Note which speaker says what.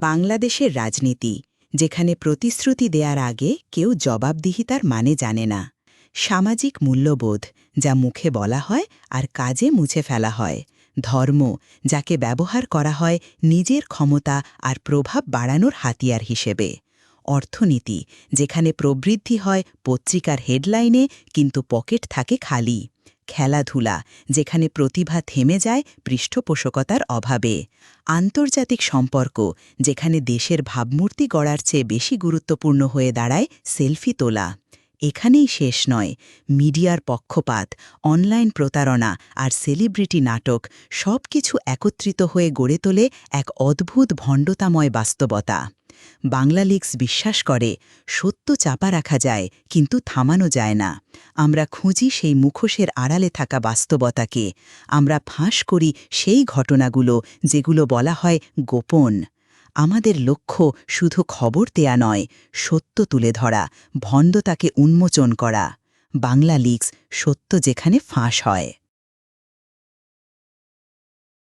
Speaker 1: বাংলাদেশের রাজনীতি, যেখানে প্রতিশ্রুতি দেওয়ার আগে কেউ জবাবদিহিতার মানে জানে না। সামাজিক মূল্যবোধ, যা মুখে বলা হয় আর কাজে মুছে ফেলা হয়। ধর্ম, যাকে ব্যবহার করা হয় নিজের ক্ষমতা আর প্রভাব বাড়ানোর হাতিয়ার হিসেবে। অর্থনীতি, যেখানে প্রবৃদ্ধি হয় পত্রিকার হেডলাইনে, কিন্তু পকেট থাকে খালি। খেলাধুলা, যেখানে প্রতিভা থেমে যায় পৃষ্ঠপোষকতার অভাবে। আন্তর্জাতিক সম্পর্ক, যেখানে দেশের ভাবমূর্তি গড়ার চেয়ে বেশি গুরুত্বপূর্ণ হয়ে দাঁড়ায় সেলফি তোলা। এখানেই শেষ নয়, মিডিয়ার পক্ষপাত, অনলাইন প্রতারণা আর সেলিব্রিটি নাটক সব কিছু একত্রিত হয়ে গড়ে তোলে এক অদ্ভুত ভণ্ডতাময় বাস্তবতা। বাংলা লিগস বিশ্বাস করে, সত্য চাপা রাখা যায়, কিন্তু থামানো যায় না। আমরা খুঁজি সেই মুখোশের আড়ালে থাকা বাস্তবতাকে। আমরা ফাঁস করি সেই ঘটনাগুলো যেগুলো বলা হয় গোপন। আমাদের লক্ষ্য শুধু খবর দেয়া নয়, সত্য তুলে ধরা, ভণ্ডতাকে উন্মোচন করা। বাংলা লিগস সত্য যেখানে ফাঁস হয়।